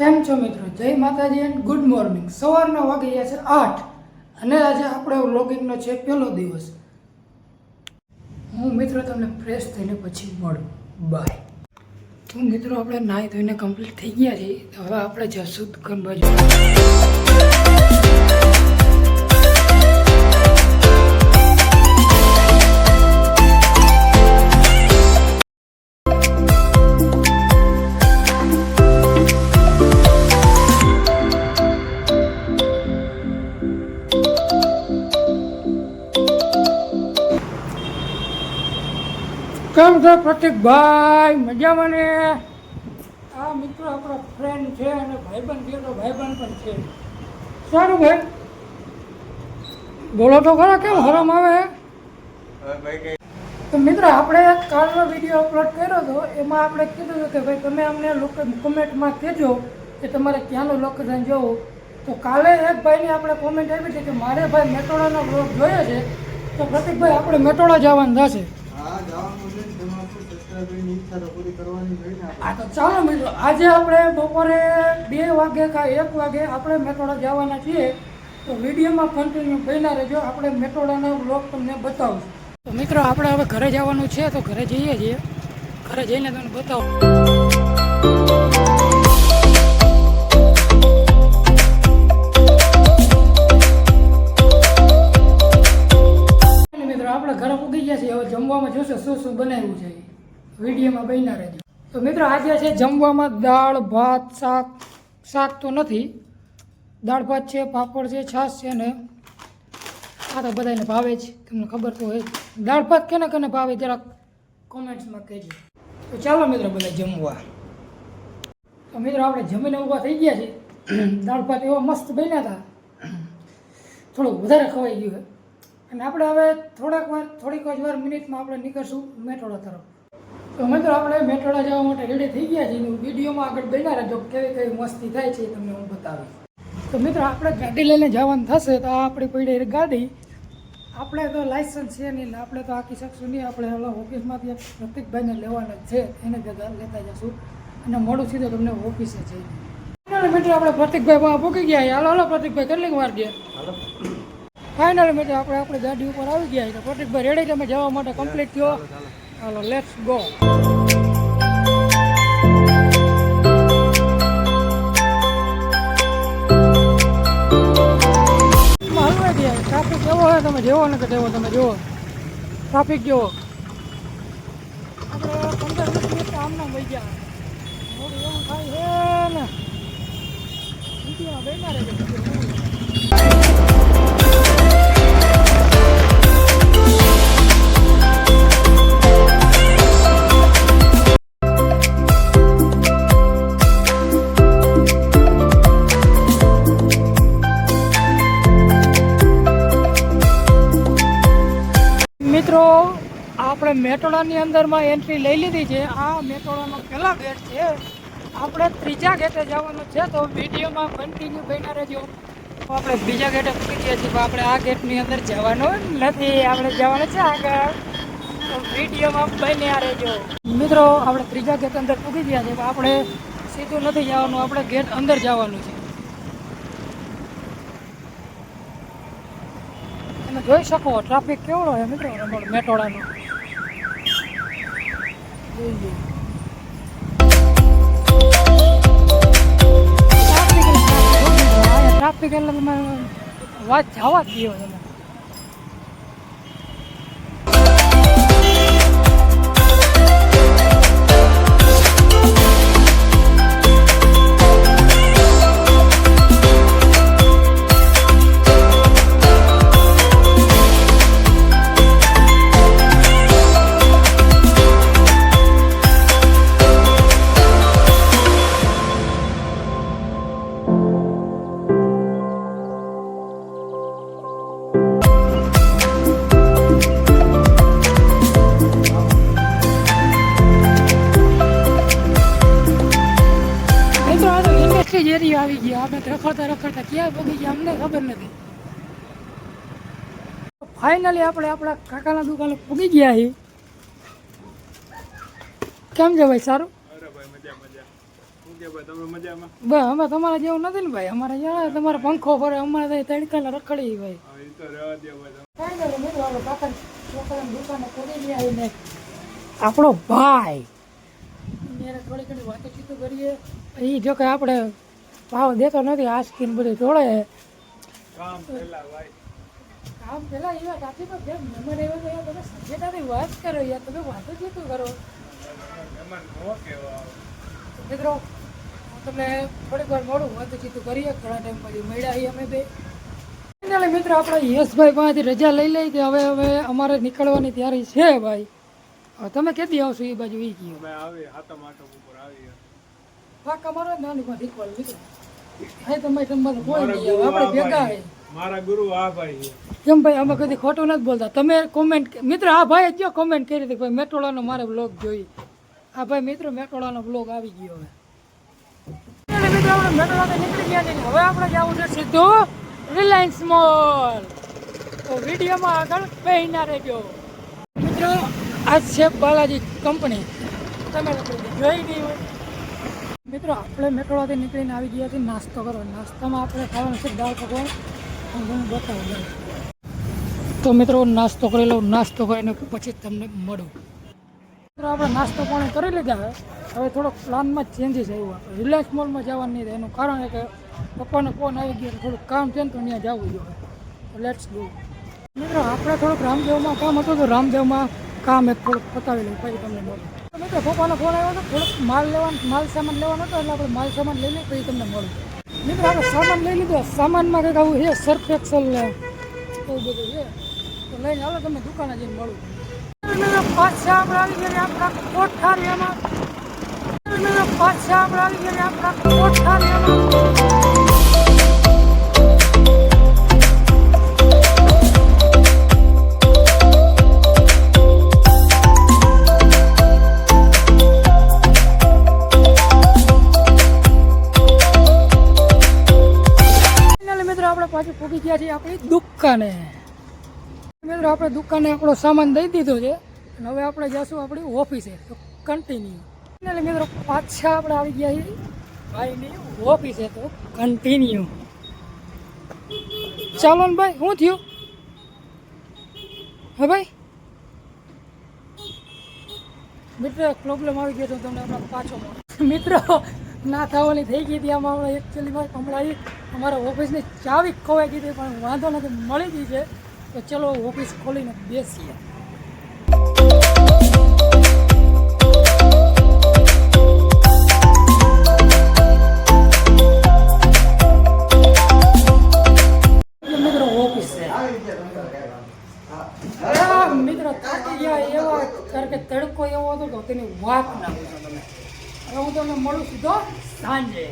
કેમ છો મિત્રો? જય માતાજી એન્ડ ગુડ મોર્નિંગ સવારના વાગી ગયા છે આઠ. અને આજે આપણે વ્લોગિંગનો છે પહેલો દિવસ. હું મિત્રો તમને ફ્રેશ થઈને પછી મળું. બાય તો મિત્રો આપણે નાહી ધોઈને કમ્પ્લીટ થઈ ગયા છીએ. હવે આપણે જશું દુકાન બાજુ. કેમ છો પ્રતિકભાઈ મજામાં ને? આ મિત્રો આપણો ફ્રેન્ડ છે અને ભાઈબંધ છે તો ભાઈબંધ પણ છે. સારું ભાઈ. બોલો તો ખરા કેમ હરમ આવે? તો મિત્રો આપણે કાલનો વીડિયો અપલોડ કર્યો હતો એમાં આપણે કીધું હતું કે ભાઈ તમે અમને લોકો કોમેન્ટમાં કહેજો કે તમારે ક્યાંનું લોકેશન જવું. તો કાલે એક ભાઈની આપણે કોમેન્ટ આવી છે કે મારે ભાઈ મેટોડાનો બ્લોગ જોયો છે. તો પ્રતિકભાઈ આપણે મેટોડા જવાનું થશે. ચાલો મિત્રો, આજે આપણે બપોરે બે વાગે કા એક વાગે આપણે મેટોડા જવાના છીએ. તો વિડીયોમાં કન્ટિન્યુ બન્યા રહેજો. આપણે મેટોડાનો બ્લોગ તમને બતાવશું. તો મિત્રો, આપણે હવે ઘરે જવાનું છે, તો ઘરે જઈએ છીએ. ઘરે જઈને તમને બતાવું. હવે જમવામાં જોશે શું શું બનાવ્યું છે. વિડીયોમાં બન્યા રહેજો. તો મિત્રો, આજે છે જમવામાં દાળ, ભાત, શાક શાક તો નથી. દાળ, ભાત છે, પાપડ છે, છાશ છે ને આ તો બધાને ભાવે જ. તમને ખબર તો હોય દાળ, ભાત કેને કેને ભાવે જરાક કોમેન્ટ્સમાં કહેજો. તો ચાલો મિત્રો, બધા જમવા. તો મિત્રો, આપણે જમીને ઊભા થઈ ગયા છે દાળ, ભાત એવા મસ્ત બન્યા હતા. થોડુંક વધારે ખવાઈ ગયું અને આપણે હવે થોડાક વાર, થોડીક જ વાર મિનિટમાં આપણે નીકળશું મેટોડા તરફ. તો મિત્રો, આપણે મેટોડા જવા માટે રેડી થઈ ગયા છીએ. વિડીયોમાં આગળ બન્યા રહેજો. કેવી કેવી મસ્તી થાય છે એ તમને હું બતાવીશ. તો મિત્રો, આપણે ગાડી લઈને જવાનું થશે તો આ આપણી પડી ગાડી. આપણે તો લાઇસન્સ છે નહીં આપણે તો આખી શકશું નહીં. આપણે ઓલા ઓફિસમાંથી પ્રતિકભાઈને લેવાના છે, એને ભેગા લેતા જશું. અને મોડું સીધો તમને ઓફિસે જઈને મિત્રો, આપણે પ્રતિકભાઈ ભૂકી ગયા હાલો હાલો, પ્રતિકભાઈ, કેટલીક વાર ગયા? ફાઇનલ મિત્રો આપણે આપણી ગાડી ઉપર આવી ગયા છે પ્રતિકભાઈ રેડી તમે જવા માટે કમ્પ્લીટ થયો? હાલો લેટ્સ ગો ટ્રાફિક એવો હોય તમે જેવો ને કે તેવો તમે જુઓ. ટ્રાફિક જેવો. આપણે પંદર મિનિટ આમના વહી ગયા. મોડું એવું થાય છે ને. વિડીયોમાં બેના રહે મિત્રો, આપણે મેટોડાની અંદરમાં એન્ટ્રી લઈ લીધી છે. આ મેટોડાનો પહેલા ગેટ છે. આપણે ત્રીજા ગેટે જવાનું છે, તો વિડીયોમાં કન્ટિન્યુ બન્યા રહેજો. આપણે બીજા ગેટે પૂકી ગયા છીએ આપણે આ ગેટની અંદર જવાનું નથી. આપણે જવાનું છે આગળ. તો વિડીયોમાં બન્યા રહેજો. મિત્રો, આપણે ત્રીજા ગેટ અંદર પૂકી ગયા છે પણ આપણે સીધું નથી જવાનું. આપણે ગેટ અંદર જવાનું છે. જોઈ શકો ટ્રાફિક કેવડો છે મિત્રો? મેટોડાનો. ટ્રાફિક એટલે વાત જવા જ દો તમે આવી ગયા. અમે રખડતા રખડતા ક્યાં પગી ગયા? અમને ખબર નથી. ફાઇનલી આપણે આપણા કાકાના દુકાને પૂગી ગયા છીએ. કેમ છે ભાઈ સારું? ભાઈ અમે તમારા જેવું નથી ને ભાઈ. અમારે યાર તમારે પંખો ફરે અમારે તડકાને રખડી ભાઈ. દુકાને ખોલી ગયા આપણો ભાઈ. થોડી ઘણી વાતચીતો કરીએ. એ જો કે આપણે ભાવ દેતો નથી આ સ્કીન બધી તોડે કામ પેલા ભાઈ કામ એ વાત આપી પણ જેમ મહેમાન એવા તો તમે સભ્યતાની વાત કરો યાર તમે વાતો જ શું કરો. મિત્રો તમને થોડીક વાર મોડું વાતચીતું કરીએ ઘણા ટાઈમ પછી મળ્યા છીએ અમે બે. ફાઇનલી મિત્રો આપણે યશભાઈ પાસેથી રજા લઈ લઈ કે હવે હવે અમારે નીકળવાની તૈયારી છે ભાઈ. હવે તમે કેદી આવશો એ બાજુ એ ગયો અમે આવી હાથમ આટમ ઉપર આવી પાક અમારો નાની માં શીખવાડું મિત્રો તમે તમારે કોઈ નહીં આપણે ભેગા મારા ગુરુ આ ભાઈ કેમ ભાઈ અમે કદી ખોટું નથી બોલતા. તમે કોમેન્ટ મિત્ર આ ભાઈ જો કોમેન્ટ કરી હતી? ભાઈ મેટોળાનો મારે બ્લોગ જોઈ આ ભાઈ મિત્રો મેટોળાનો બ્લોગ આવી ગયો હવે. મિત્રો આપણે મેટોળાથી નીકળી ગયા નહીં? હવે આપણે જવું છે સીધું રિલાયન્સ મોલ તો વિડીયોમાં આગળ પહેના રહેજો. મિત્રો આ છે બાલાજી કંપની તમે જોઈ ગઈ હોય. મિત્રો, આપણે મેટ્રોથી નીકળીને આવી ગયા છીએ નાસ્તો કરો નાસ્તામાં આપણે ખાવાનું છે દાળ પકવાન. હું તમને બતાવું. તો મિત્રો, નાસ્તો કરી લઉં. નાસ્તો કરીને પછી તમને મળું. મિત્રો, આપણે નાસ્તો પાણી કરી લીધા હવે થોડોક પ્લાનમાં ચેન્જીસ આવ્યું આપણે. રિલાયન્સ મોલમાં જવાનું નહીં. એનું કારણ એ કે પપ્પાનો ફોન આવી ગયો થોડુંક કામ છે ને તો ત્યાં જવું જોઈએ. લેટ્સ ગો મિત્રો, આપણે થોડુંક રામદેવમાં કામ હતું તો રામદેવમાં કામ એક થોડુંક પતાવી લઉં. પછી તમને મળું. મિત્રો પપ્પાનો ફોન આવ્યો હતો થોડુંક માલ લેવાનો, માલ સામાન લેવાનો હતો, એટલે આપણે માલ સામાન લઈ લઈએ પછી તમને મળું મિત્રો આપણે સામાન લઈ લીધો. સામાનમાં કંઈક આવું છે સર્ફ એક્સલ ને એવું બધું છે. તો લઈને આવે તમને દુકાને જઈને મળું. પાછા આપણે આવી ગયા આપણા કોઠારિયામાં. પાછા આપણે આવી ગયા આપણા કોઠારિયામાં. પાછું પૂગી ગયા છીએ આપણી દુકાને. મિત્રો આપણે દુકાને આપણો સામાન દઈ દીધો છે. અને હવે આપણે જઈશું આપણી ઓફિસે. તો કન્ટિન્યુ એટલે મિત્રો, પાછા આપણે આવી ગયા છીએ ભાઈની ઓફિસે. તો કન્ટિન્યુ ચાલો ને ભાઈ, શું થયું? હા ભાઈ? મિત્રો પ્રોબ્લેમ આવી ગયો તો તમને હમણાં પાછો. મિત્રો ના થવાની થઈ ગઈ હતી. આમાં હમણાં એકચ્યુઅલી ભાઈ હમણાં અમારા ઓફિસની ચાવી ખોવાઈ ગઈ હતી, પણ વાંધો નથી, મળી ગઈ છે. તો ચલો ઓફિસ ખોલીને બેસીએ. મિત્રો થાકી ગયા એવા, કારણ કે તડકો એવો હતો તો તેની વાત તમને મળું સીધો સાંજે.